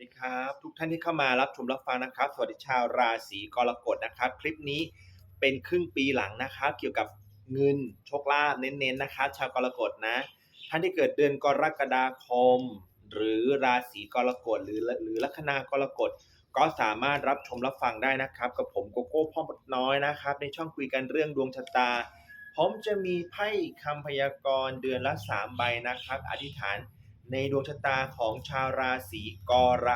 ดีครับทุกท่านที่เข้ามารับชมรับฟังนะครับ สวัสดีชาวราศีกรกฎนะครับ คลิปนี้เป็นครึ่งปีหลังนะครับ เกี่ยวกับเงินโชคลาภเน้นๆนะครับ ชาวกรกฎนะ ท่านที่เกิดเดือนกรกฎาคม หรือราศีกรกฎหรือหรือลัคนากรกฎก็สามารถรับชมรับฟังได้นะครับ กับผมโกโก้พ่อมดน้อยนะครับ ในช่องคุยกันเรื่องดวงชะตา ผมจะมีไพ่คำพยากรณ์เดือนละ 3 ใบนะครับ อธิษฐาน ในดวงชะตาของชาวราศีกร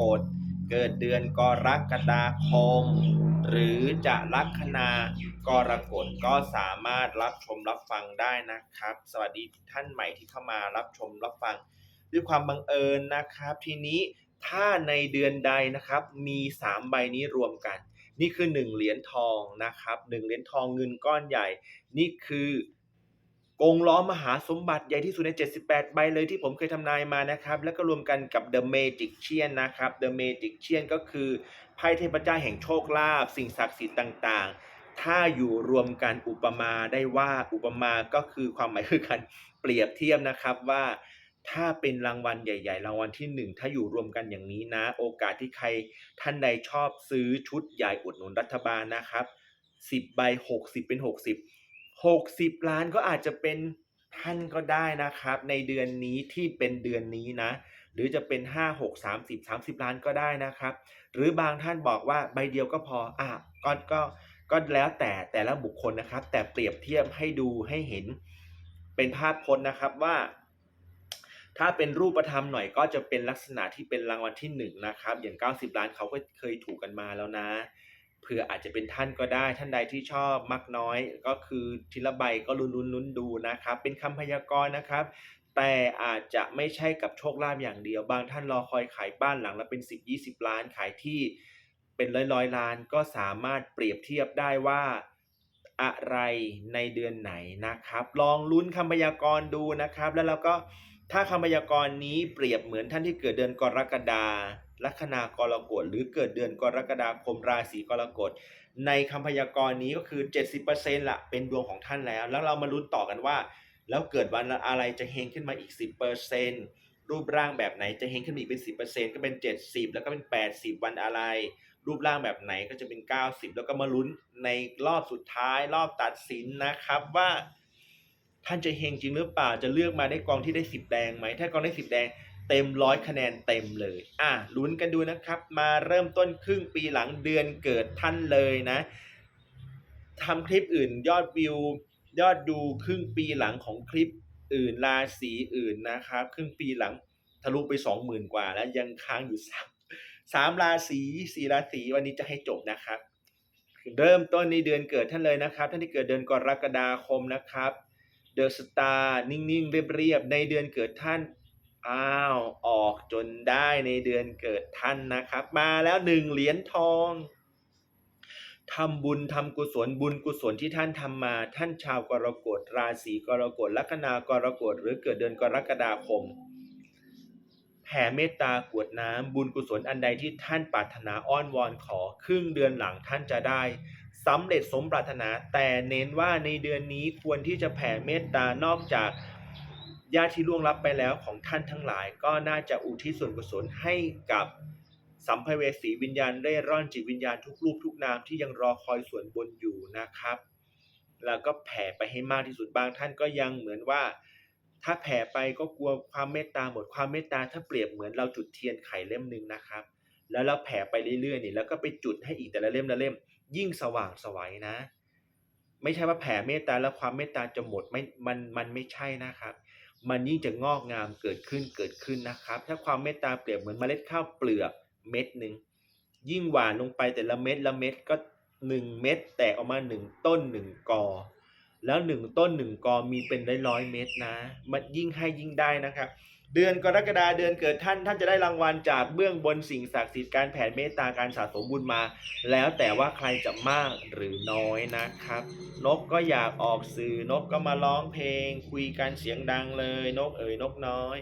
กฎเกิดเดือนกรกฎาคม หรือจะลัคนากรกฎก็สามารถรับชมรับฟังได้นะครับ สวัสดีท่านใหม่ที่เข้ามารับชมรับฟัง ด้วยความบังเอิญนะครับ ทีนี้ถ้าในเดือนใดนะครับมี 3 ใบนี้รวมกัน นี่คือ 1 เหรียญทองนะครับ1เหรียญทองเงินก้อนใหญ่ นี่คือ กงล้อมหาสมบัติใหญ่ที่สุดใน 78 ใบเลยที่ผมเคยทำนายมานะครับ แล้วก็รวมกันกับ The Magician นะครับ The Magician ก็คือไพ่เทพเจ้าแห่งโชคลาภสิ่งศักดิ์สิทธิ์ต่างๆ ถ้าอยู่รวมกันอุปมาได้ว่าอุปมาก็คือความหมายคือการเปรียบเทียบนะครับว่าถ้าเป็นรางวัลใหญ่ ๆ รางวัลที่ 1 ถ้าอยู่รวมกันอย่างนี้นะ โอกาสที่ใครท่านใดชอบซื้อชุดใหญ่อุดหนุนรัฐบาลนะครับ 10 ใบ 60 เป็น 60 60 ล้านก็อาจจะเป็นท่านก็ได้นะครับ ในเดือนนี้ที่เป็นเดือนนี้นะ หรือจะเป็น 5 6 30 30 ล้านก็ได้นะครับ หรือบางท่านบอกว่าใบเดียวก็พออะก็ก็ก็แล้วแต่แต่ละบุคคลนะครับ แต่เปรียบเทียบให้ดูให้เห็นเป็นภาพพจน์นะครับว่า ถ้าเป็นรูปธรรมหน่อยก็จะเป็นลักษณะที่เป็นรางวัลที่1นงนะครับอย่าง 90 ล้านเขาก็เคยถูกกันมาแล้วนะ เผื่ออาจจะเป็นท่านก็ได้ ท่านใดที่ชอบมักน้อย ก็คือทีละใบก็ลุ้นลุ้นลุ้นดูนะครับ เป็นคำพยากรณ์นะครับ แต่อาจจะไม่ใช่กับโชคลาภอย่างเดียว บางท่านรอคอยขายบ้านหลังละเป็น 10 20 ล้านขายที่เป็นร้อยร้อยล้านก็สามารถเปรียบเทียบได้ว่าอะไรในเดือนไหนนะครับ ลองลุ้นคำพยากรณ์ดูนะครับ แล้วเราก็ ถ้าคำพยากรณ์นี้เปรียบเหมือนท่านที่เกิดเดือนกรกฎาลัคนากรกฎหรือเกิดเดือนกรกฎาคมราศีกรกฎในคำพยากรณ์นี้ก็คือ 70%ละเป็นดวงของท่านแล้ว แล้วเรามาลุ้นต่อกันว่า แล้วเกิดวันอะไรจะเฮงขึ้นมาอีก 10%รูปร่างแบบไหนจะเฮงขึ้นมาอีกเป็น 10%ก็เป็น 70 แล้วก็เป็น 80 วันอะไร รูปร่างแบบไหนก็จะเป็น 90 แล้วก็มาลุ้นในรอบสุดท้ายรอบตัดสินนะครับว่า ท่านจะเฮงจริงหรือเปล่าจะเลือกมาได้กองที่ได้ 10 แดงไหม ถ้ากองได้ 10 แดงเต็มร้อยคะแนนเต็มเลย อะลุ้นกันดูนะครับ มาเริ่มต้นครึ่งปีหลังเดือนเกิดท่านเลยนะทำคลิปอื่นยอดวิวยอดดูครึ่งปีหลังของคลิปอื่นราศีอื่นนะครับ ครึ่งปีหลังทะลุไปสองหมื่นกว่า แล้วยังค้างอยู่สามสามราศีสี่ราศีวันนี้จะให้จบนะครับ เริ่มต้นในเดือนเกิดท่านเลยนะครับ ท่านที่เกิดเดือนกรกฎาคมนะครับ เดอะสตาร์นิ่งๆ เรียบๆ ในเดือนเกิดท่าน อ้าว ออกจนได้ในเดือนเกิดท่านนะครับ มาแล้วหนึ่งเหรียญทองทำบุญทำกุศลบุญกุศลที่ท่านทำมาท่านชาวกรกฎราศีกรกฎลัคนากรกฎหรือเกิดเดือนกรกฎาคมแผ่เมตตากวดน้ำบุญกุศลอันใดที่ท่านปรารถนาอ้อนวอนขอ ครึ่งเดือนหลังท่านจะได้ สำเร็จสมปรารถนา แต่เน้นว่าในเดือนนี้ควรที่จะแผ่เมตตานอกจากญาติที่ล่วงลับไปแล้วของท่านทั้งหลาย ก็น่าจะอุทิศส่วนกุศลให้กับสัมภเวสีวิญญาณเร่ร่อนจิตวิญญาณทุกรูปทุกนามที่ยังรอคอยส่วนบนอยู่นะครับ แล้วก็แผ่ไปให้มากที่สุดบางท่านก็ยังเหมือนว่า ถ้าแผ่ไปก็กลัวความเมตตาหมดความเมตตาถ้าเปรียบเหมือนเราจุดเทียนไขเล่มหนึ่งนะครับ แล้วเราแผ่ไปเรื่อยๆนี่แล้วก็ไปจุดให้อีกแต่ละเล่มละเล่ม ยิ่งสว่างสวัยนะ ไม่ใช่ว่าแผ่เมตตาแล้วความเมตตาจะหมดไม่มันมันไม่ใช่นะครับ มันยิ่งจะงอกงามเกิดขึ้นเกิดขึ้นนะครับ ถ้าความเมตตาเปรียบเหมือนเมล็ดข้าวเปลือกเม็ดหนึ่งยิ่งหวานลงไปแต่ละเม็ดละเม็ดก็หนึ่งเม็ดแตกออกมาหนึ่งต้นหนึ่งกอ แล้วหนึ่งต้นหนึ่งกอมีเป็นร้อยร้อยเม็ดนะ มันยิ่งให้ยิ่งได้นะครับ เดือนกรกฎาเดือนเกิดท่านท่านจะได้รางวัลจากเบื้องบนสิ่งศักดิ์สิทธิ์การแผ่เมตตาการสะสมบุญมา แล้วแต่ว่าใครจะมากหรือน้อยนะครับ นกก็อยากออกสื่อนกก็มาร้องเพลง คุยกันเสียงดังเลย นกเอ๋ยนกน้อย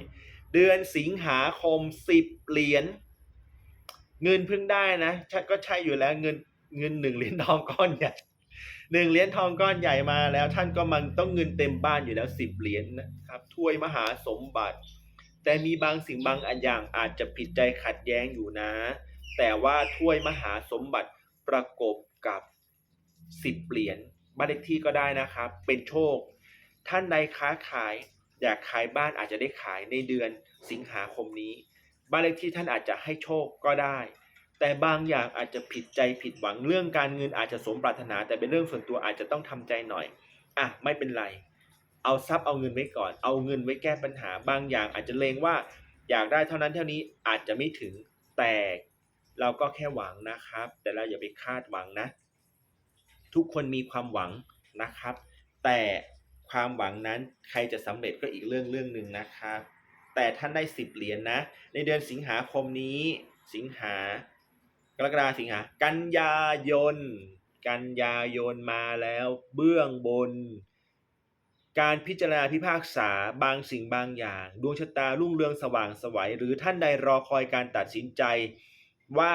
เดือนสิงหาคมสิบเหรียญเงินเพิ่งได้นะก็ใช่อยู่แล้วเงินเงินหนึ่งเหรียญทองก้อนใหญ่หนึ่งเหรียญทองก้อนใหญ่มาแล้วท่านก็มันต้องเงินเต็มบ้านอยู่แล้วสิบเหรียญนะครับถ้วยมหาสมบัติ แต่มีบางสิ่งบางอันอย่างอาจจะผิดใจขัดแย้งอยู่นะ แต่ว่าถ้วยมหาสมบัติประกบกับสิบเหรียญบ้านเลขที่ก็ได้นะครับ เป็นโชค ท่านใดค้าขายอยากขายบ้านอาจจะได้ขายในเดือนสิงหาคมนี้ บ้านเลขที่ท่านอาจจะให้โชคก็ได้ แต่บางอย่างอาจจะผิดใจผิดหวังเรื่องการเงินอาจจะสมปรารถนา แต่เป็นเรื่องส่วนตัวอาจจะต้องทำใจหน่อย อะ ไม่เป็นไร เอาทรัพย์เอาเงินไว้ก่อน เอาเงินไว้แก้ปัญหาบางอย่าง อาจจะเลงว่าอยากได้เท่านั้นเท่านี้อาจจะไม่ถึงแต่เราก็แค่หวังนะครับ แต่เราอย่าไปคาดหวังนะ ทุกคนมีความหวังนะครับ แต่ความหวังนั้นใครจะสำเร็จก็อีกเรื่องเรื่องหนึ่งนะครับ แต่ท่านได้สิบเหรียญนนะ ในเดือนสิงหาคมนี้ สิงหากรกฎาสิงหากันยายน กันยายนมาแล้วเบื้องบน การพิจารณาพิพากษาบางสิ่งบางอย่าง ดวงชะตารุ่งเรืองสว่างสวัย หรือท่านใดรอคอยการตัดสินใจว่า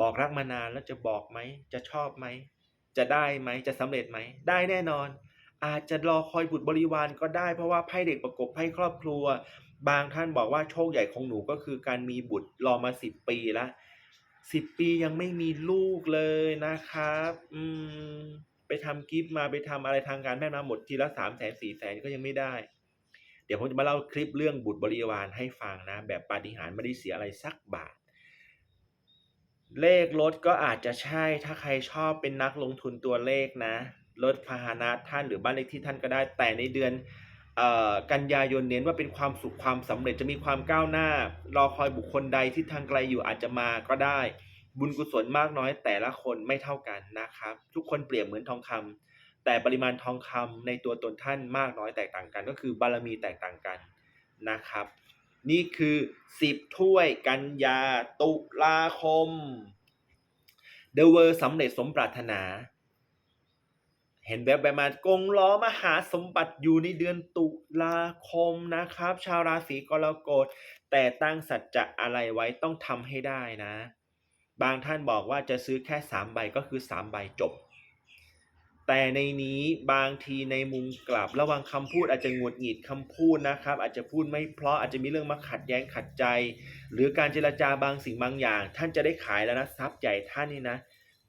บอกรักมานานแล้วจะบอกไหม จะชอบไหม จะได้ไหมจะสำเร็จไหม ได้แน่นอน อาจจะรอคอยบุตรบริวารก็ได้เพราะว่าไพ่เด็กประกบไพ่ครอบครัว บางท่านบอกว่าโชคใหญ่ของหนูก็คือการมีบุตรรอมาสิบปีล้วสิบปียังไม่มีลูกเลยนะครับ อืม ไปทำกิฟต์มาไปทำอะไรทางการแพทย์มาหมดทีละสามแสนสี่แสนก็ยังไม่ได้ เดี๋ยวผมจะมาเล่าคลิปเรื่องบุตรบริวารให้ฟังนะ แบบปาฏิหาริย์ไม่ได้เสียอะไรสักบาท เลขรถก็อาจจะใช่ถ้าใครชอบเป็นนักลงทุนตัวเลขนะรถพาหนะท่านหรือบ้านเลขที่ท่านก็ได้ แต่ในเดือนกันยายนเน้นว่าเป็นความสุขความสำเร็จจะมีความก้าวหน้า รอคอยบุคคลใดที่ทางไกลอยู่อาจจะมาก็ได้ บุญกุศลมากน้อยแต่ละคนไม่เท่ากันนะครับ ทุกคนเปรียบเหมือนทองคำแต่ปริมาณทองคำในตัวตนท่านมากน้อยแตกต่างกัน ก็คือบารมีแตกต่างกันนะครับ นี่คือ 10 ถ้วยกันยาตุลาคม The World สำเร็จสมปรารถนา เห็นแบบแบบมากงล้อมหาสมบัติอยู่ในเดือนตุลาคมนะครับ ชาวราศีกรกฎแต่ตั้งสัจจะอะไรไว้ต้องทำให้ได้นะ บางท่านบอกว่าจะซื้อแค่สามใบก็คือสามใบจบ แต่ในนี้บางทีในมุมกลับระวังคำพูดอาจจะหงุดหงิดคำพูดนะครับ อาจจะพูดไม่เพราะอาจจะมีเรื่องมาขัดแย้งขัดใจ หรือการเจรจาบางสิ่งบางอย่าง ท่านจะได้ขายแล้วนะทรัพย์ใหญ่ท่านนี่นะ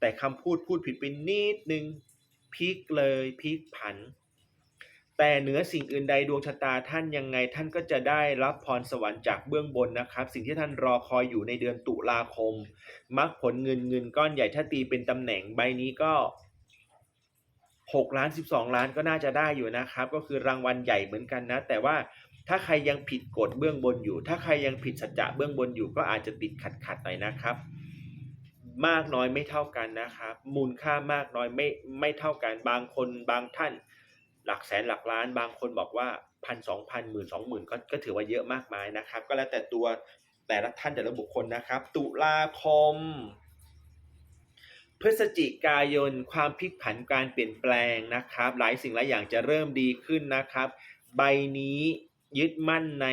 แต่คำพูดพูดผิดไปนิดนึงพลิกเลยพลิกผัน แต่เหนือสิ่งอื่นใดดวงชะตาท่านยังไงท่านก็จะได้รับพรสวรรค์จากเบื้องบนนะครับ สิ่งที่ท่านรอคอยอยู่ในเดือนตุลาคมมรรคผลเงินเงินก้อนใหญ่ถ้าตีเป็นตำแหน่งใบนี้ก็6ล้าน 12 ล้านก็น่าจะได้อยู่นะครับ ก็คือรางวัลใหญ่เหมือนกันนะ แต่ว่าถ้าใครยังผิดกฎเบื้องบนอยู่ ถ้าใครยังผิดสัจจะเบื้องบนอยู่ก็อาจจะติดขัดขัดๆหน่อยนะครับ มากน้อยไม่เท่ากันนะครับ มูลค่ามากน้อยไม่ไม่เท่ากันบางคนบางท่าน หลักแสนหลักล้านบางคนบอกว่าพันสองพันหมื่นสองหมื่นก็ก็ถือว่าเยอะมากมายนะครับ ก็แล้วแต่ตัวแต่ละท่านแต่ละบุคคลนะครับ ตุลาคม พฤศจิกายนความพลิกผันการเปลี่ยนแปลงนะครับ หลายสิ่งหลายอย่างจะเริ่มดีขึ้นนะครับ ใบนี้ยึดมั่นใน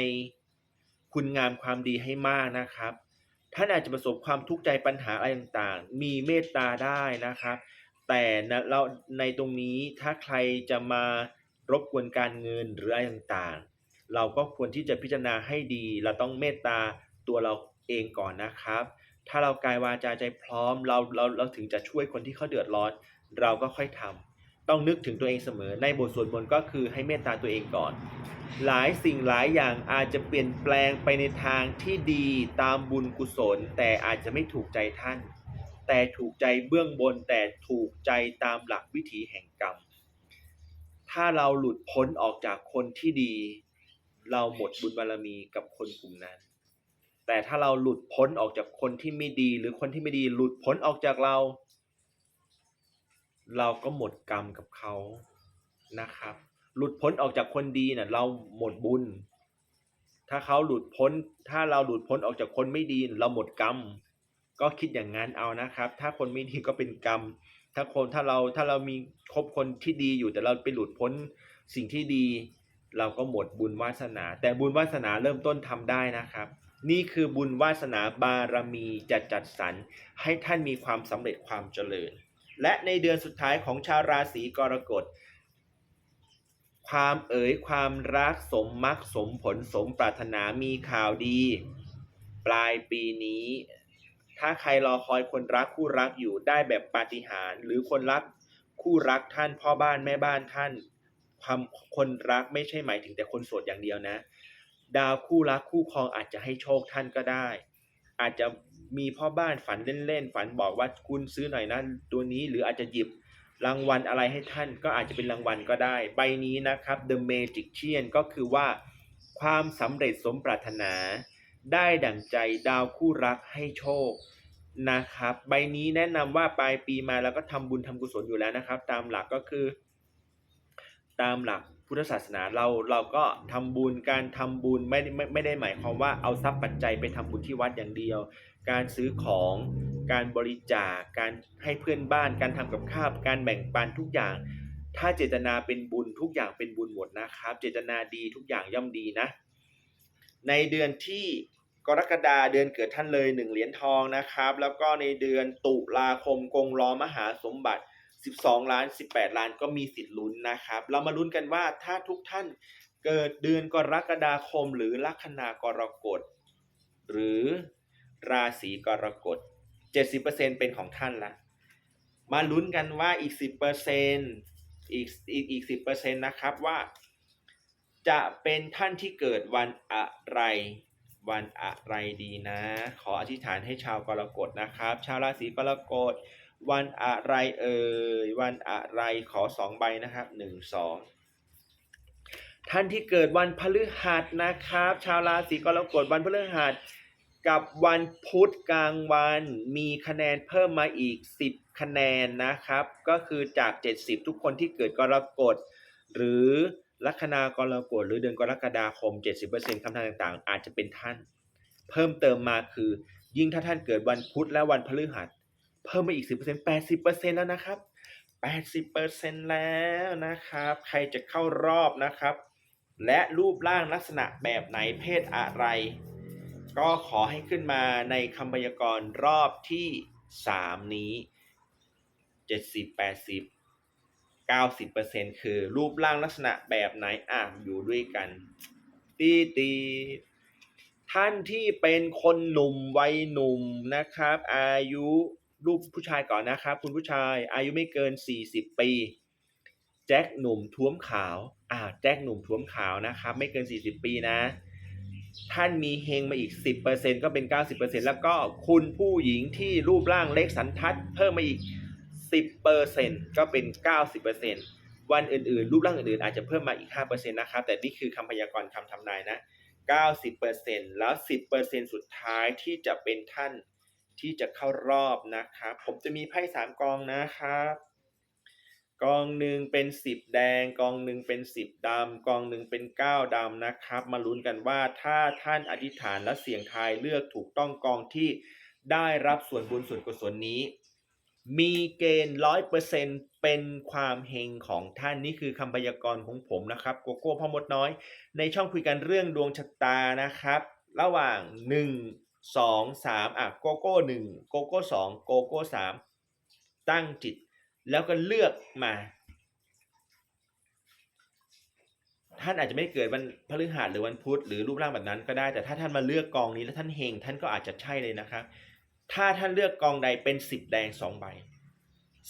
คุณงามความดีให้มากนะครับท่านอาจจะประสบความทุกข์ใจปัญหาอะไรต่างๆ มีเมตตาได้นะครับ แต่นะเราในตรงนี้ถ้าใครจะมารบกวนการเงินหรืออะไรต่างๆ เราก็ควรที่จะพิจารณาให้ดี เราต้องเมตตาตัวเราเองก่อนนะครับ ถ้าเรากายวาจาใจพร้อมเราเราเราถึงจะช่วยคนที่เขาเดือดร้อน เราก็ค่อยทำต้องนึกถึงตัวเองเสมอ ในบทสวดมนต์ก็คือให้เมตตาตัวเองก่อน หลายสิ่งหลายอย่างอาจจะเปลี่ยนแปลงไปในทางที่ดีตามบุญกุศล แต่อาจจะไม่ถูกใจท่าน แต่ถูกใจเบื้องบนแต่ถูกใจตามหลักวิถีแห่งกรรม ถ้าเราหลุดพ้นออกจากคนที่ดี เราหมดบุญบารมีกับคนกลุ่มนั้น แต่ถ้าเราหลุดพ้นออกจากคนที่ไม่ดี หรือคนที่ไม่ดีหลุดพ้นออกจากเรา เราก็หมดกรรมกับเขานะครับ หลุดพ้นออกจากคนดีน่ะเราหมดบุญ ถ้าเขาหลุดพ้น ถ้าเราหลุดพ้นออกจากคนไม่ดี เราหมดกรรม ก็คิดอย่างนั้นเอานะครับ ถ้าคนไม่ดีก็เป็นกรรม ถ้าคนถ้าเราถ้าเรามีคบคนที่ดีอยู่แต่เราไปหลุดพ้นสิ่งที่ดี เราก็หมดบุญวาสนา แต่บุญวาสนาเริ่มต้นทำได้นะครับ นี่คือบุญวาสนาบารมีจะจัดสรรให้ท่านมีความสำเร็จความเจริญ และในเดือนสุดท้ายของชาวราศีกรกฎความเอ๋ยความรักสมมักสมผลสมปรารถนามีข่าวดี ปลายปีนี้ ถ้าใครรอคอยคนรักคู่รักอยู่ได้แบบปาฏิหาริย์หรือคนรักคู่รักท่านพ่อบ้านแม่บ้านท่านความคนรักไม่ใช่หมายถึงแต่คนโสดอย่างเดียวนะ ดาวคู่รักคู่ครองอาจจะให้โชคท่านก็ได้ อาจจะมีพ่อบ้านฝันเล่นๆฝันบอกว่าคุณซื้อหน่อยนะตัวนี้หรืออาจจะหยิบรางวัลอะไรให้ท่านก็อาจจะเป็นรางวัลก็ได้ ใบนี้นะครับ The Magician ก็คือว่าความสำเร็จสมปรารถนา ได้ดั่งใจดาวคู่รักให้โชคนะครับ ใบนี้แนะนำว่าปลายปีมาแล้วก็ทำบุญทำกุศลอยู่แล้วนะครับ ตามหลักก็คือ ตามหลักพุทธศาสนาเราเราก็ทำบุญการทำบุญไม่ไม่ไม่ได้หมายความว่าเอาทรัพย์ปัจจัยไปทำบุญที่วัดอย่างเดียว การซื้อของการบริจาคการให้เพื่อนบ้าน การทำกับข้าวการแบ่งปันทุกอย่าง ถ้าเจตนาเป็นบุญทุกอย่างเป็นบุญหมดนะครับ เจตนาดีทุกอย่างย่อมดีนะ ในเดือนที่ กรกฎาเดือนเกิดท่านเลยหนึ่งเหรียญทองนะครับ แล้วก็ในเดือนตุลาคมกงล้อมหาสมบัติ 12 ล้าน 18 ล้านก็มีสิทธิ์ลุ้นนะครับ เรามาลุ้นกันว่าถ้าทุกท่านเกิดเดือนกรกฎาคมหรือลัคนากรกฎ หรือราศีกรกฎ 70%เป็นของท่านละ มาลุ้นกันว่าอีก 10%อีกอีกอีก10%นะครับว่า จะเป็นท่านที่เกิดวันอะไร วันอะไรดีนะ ขออธิษฐานให้ชาวกรกฎนะครับ ชาวราศีกรกฎวันอะไรเอ่ยวันอะไรขอสองใบนะครับหนึ่งสองท่านที่เกิดวันพฤหัสนะครับ ชาวราศีกรกฎวันพฤหัสกับวันพุธกลางวันมีคะแนนเพิ่มมาอีก 10 คะแนนนะครับ ก็คือจาก 70 ทุกคนที่เกิดกรกฎหรือ ลัคนากรกฎหรือเดือนกรกฎาคม 70%คำทานต่างๆ อาจจะเป็นท่าน เพิ่มเติมมาคือ ยิ่งถ้าท่านเกิดวันพุธและวันพฤหัส เพิ่มมาอีก 10% 80%แล้วนะครับ 80%แล้วนะครับ ใครจะเข้ารอบนะครับ และรูปร่างลักษณะแบบไหนเพศอะไร ก็ขอให้ขึ้นมาในคำพยากรณ์รอบที่ 3 นี้ 70 80 90%คือรูปร่างลักษณะแบบไหนอะอยู่ด้วยกันตีตีท่านที่เป็นคนหนุ่มวัยหนุ่มนะครับ อายุรูปผู้ชายก่อนนะครับ คุณผู้ชายอายุไม่เกิน 40 ปี แจ็คหนุ่มท้วมขาวอ่าแจ็คหนุ่มท้วมขาวนะครับ ไม่เกิน 40 ปีนะ ท่านมีเฮงมาอีก 10%ก็เป็น 90%แล้วก็คุณผู้หญิงที่รูปร่างเล็กสันทัด เพิ่มมาอีก 10%ก็เป็น 90%วันอื่นๆ รูปร่างอื่นๆ อาจจะเพิ่มมาอีก5%นตนะครับ แต่นี่คือคำพยากรณ์คำทำนายนะ 90%แล้ว 10%สุดท้ายที่จะเป็นท่านที่จะเข้ารอบนะครับ ผมจะมีไพ่สามกองนะครับกองหนึ่งเป็นสิบแดง กองหนึ่งเป็นสิบดำ กองหนึ่งเป็นเก้าดำนะครับ มาลุ้นกันว่าถ้าท่านอธิษฐานและเสี่ยงทายเลือกถูกต้องกองที่ได้รับส่วนบุญส่วนกุศลนี้ มีเกณฑ์ร้อยเปอร์เซ็นเป็นความเฮงของท่านนี่คือคำพยากรณ์ของผมนะครับโกโก้พ่อมดน้อย ในช่องคุยกันเรื่องดวงชะตานะครับ ระหว่างหนึ่งสองสามอะโกโก้หนึ่งโกโก้สองโกโก้สามตั้งจิต แล้วก็เลือกมา ท่านอาจจะไม่เกิดวันพฤหัสหรือวันพุธหรือรูปร่างแบบนั้นก็ได้แต่ถ้าท่านมาเลือกกองนี้แล้วท่านเฮงท่านก็อาจจะใช่เลยนะครับ ถ้าท่านเลือกกองใดเป็นสิบแดงสองใบ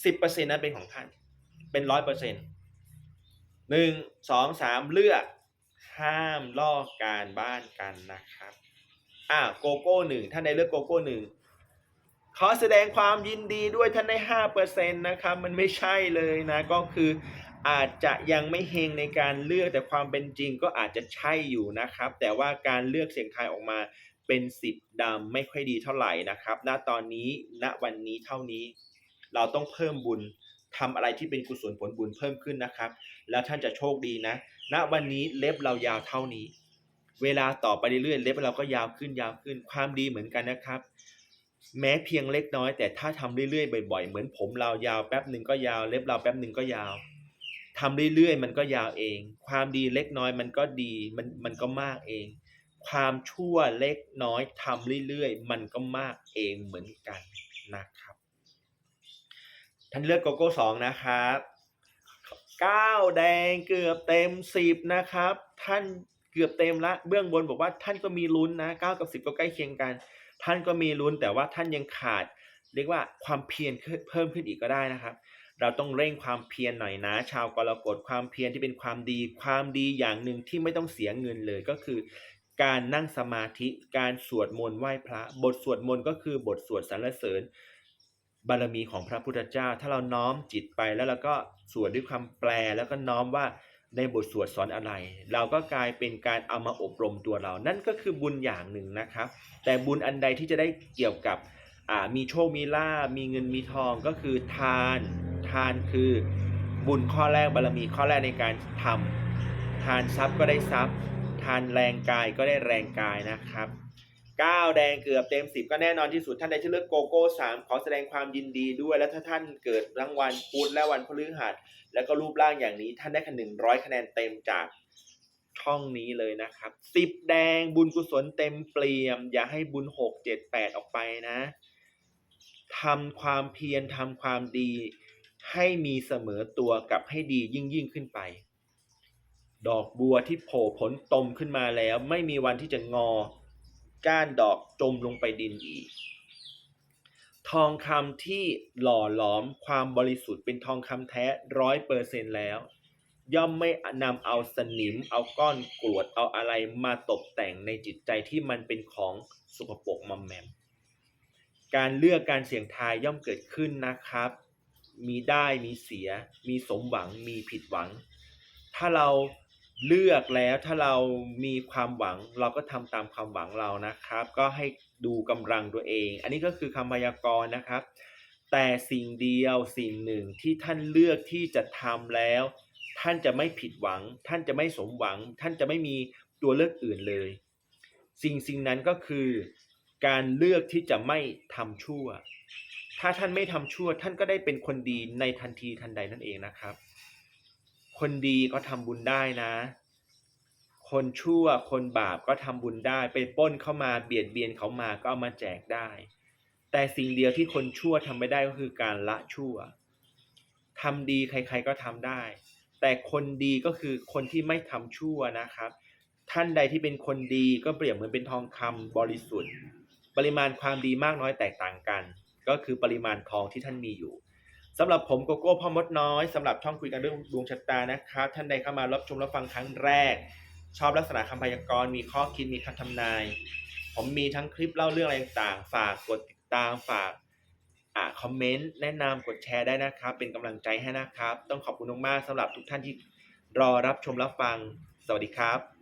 สิบเปอร์เซ็นนั้นเป็นของท่าน เป็นร้อยเปอร์เซ็นหนึ่งสองสามเลือกห้ามลอกการบ้านกันนะครับอ่าโกโก้หนึ่งท่านใดเลือกโกโก้หนึ่งขอแสดงความยินดีด้วยท่านได้ห้าเปอร์เซ็นต์นะครับมันไม่ใช่เลยนะก็คืออาจจะยังไม่เฮงในการเลือกแต่ความเป็นจริงก็อาจจะใช่อยู่นะครับ แต่ว่าการเลือกเสียงทายออกมา เป็นสิบดำไม่ค่อยดีเท่าไหร่นะครับณตอนนี้ณวันนี้เท่านี้ เราต้องเพิ่มบุญทำอะไรที่เป็นกุศลผลบุญเพิ่มขึ้นนะครับ แล้วท่านจะโชคดีนะ ณวันนี้เล็บเรายาวเท่านี้ เวลาต่อไปเรื่อยๆเล็บเราก็ยาวขึ้นยาวขึ้นความดีเหมือนกันนะครับ แม้เพียงเล็กน้อย แต่ถ้าทำเรื่อยๆบ่อยๆ เหมือนผมเรายาวแป๊บหนึ่งก็ยาว เล็บเราแป๊บหนึ่งก็ยาวทำเรื่อยๆ มันก็ยาวเอง ความดีเล็กน้อยมันก็ดีมันมันก็มากเอง ความชั่วเล็กน้อยทำเรื่อยๆ มันก็มากเองเหมือนกันนะครับ ท่านเลือกโกโก้สองนะครับ9แดงเกือบเต็ม10นะครับ ท่านเกือบเต็มล้วเบื้องบนบอกว่าท่านก็มีลุ้นนะ9กับ10ก็ใกล้เคียงกัน ท่านก็มีลุ้นแต่ว่าท่านยังขาด เรียกว่าความเพียรเพิ่มขึ้นอีกก็ได้นะครับ เราต้องเร่งความเพียรหน่อยนะ ชาวกรกฎความเพียรที่เป็นความดี ความดีอย่างหนึ่งที่ไม่ต้องเสียเงินเลยก็คือ การนั่งสมาธิ การสวดมนต์ไหว้พระ บทสวดมนต์ก็คือบทสวดสรรเสริญ บารมีของพระพุทธเจ้า ถ้าเราน้อมจิตไปแล้วเราก็สวดด้วยคำแปลแล้วก็น้อมว่าในบทสวดสอนอะไร เราก็กลายเป็นการเอามาอบรมตัวเรา นั่นก็คือบุญอย่างหนึ่งนะครับ แต่บุญอันใดที่จะได้เกี่ยวกับมีโชคมีลาภมีเงินมีทองก็คือทาน ทานคือบุญข้อแรกบารมีข้อแรกในการทำทานทรัพย์ก็ได้ทรัพย์ ทานแรงกายก็ได้แรงกายนะครับ9แดงเกือบเต็ม 10 ก็แน่นอนที่สุดท่านใดที่เลือกโกโก้3ขอแสดงความยินดีด้วย และถ้าท่านเกิดรางวัลพุธและวันพฤหัส แล้วก็รูปร่างอย่างนี้ ท่านได้คะแนน100คะแนนเต็มจากช่องนี้เลยนะครับ 10 แดงบุญกุศลเต็มเปี่ยม อย่าให้บุญ 6 7 8 ออกไปนะทำความเพียรทำความดี ให้มีเสมอตัวกับให้ดียิ่งยิ่งขึ้นไป ดอกบัวที่โผล่ผลตมขึ้นมาแล้ว ไม่มีวันที่จะงอ ก้านดอกจมลงไปดินอีก ทองคำที่หล่อหลอมความบริสุทธิ์เป็นทองคำแท้ร้อยเปอร์เซ็นแล้ว ย่อมไม่นำเอาสนิม เอาก้อนกรวดเอาอะไรมาตกแต่งในจิตใจที่มันเป็นของสกปรกมอมแมม การเลือกการเสี่ยงทายย่อมเกิดขึ้นนะครับ มีได้มีเสีย มีสมหวังมีผิดหวัง ถ้าเรา เลือกแล้วถ้าเรามีความหวังเราก็ทำตามความหวังเรานะครับ ก็ให้ดูกำลังตัวเอง อันนี้ก็คือคำพยากรณ์นะครับ แต่สิ่งเดียวสิ่งหนึ่งที่ท่านเลือกที่จะทำแล้ว ท่านจะไม่ผิดหวัง ท่านจะไม่สมหวัง ท่านจะไม่มีตัวเลือกอื่นเลย สิ่งสิ่งนั้นก็คือ การเลือกที่จะไม่ทำชั่ว ถ้าท่านไม่ทำชั่ว ท่านก็ได้เป็นคนดีในทันทีทันใดนั่นเองนะครับ คนดีก็ทำบุญได้นะ คนชั่วคนบาปก็ทำบุญได้ ไปป้นเข้ามาเบียดเบียนเขามาก็เอามาแจกได้ แต่สิ่งเดียวที่คนชั่วทำไม่ได้ก็คือการละชั่วทำดีใคร ๆก็ทำได้ แต่คนดีก็คือคนที่ไม่ทำชั่วนะครับ ท่านใดที่เป็นคนดีก็เปรียบเหมือนเป็นทองคำบริสุทธิ์ ปริมาณความดีมากน้อยแตกต่างกัน ก็คือปริมาณทองที่ท่านมีอยู่ สำหรับผมโกโก้พ่อมดน้อยสำหรับช่องคุยกันเรื่องดวงชะตานะครับท่านใดเข้ามารับชมรับฟังครั้งแรก ชอบลักษณะคำพยากรณ์มีข้อคิดมีคำทำนาย ผมมีทั้งคลิปเล่าเรื่องอะไรต่างฝากกดติดตามฝากอ่าคอมเมนต์แนะนำกดแชร์ได้นะครับ เป็นกำลังใจให้นะครับ ต้องขอบคุณมากๆสำหรับทุกท่านที่รอรับชมรับฟัง สวัสดีครับ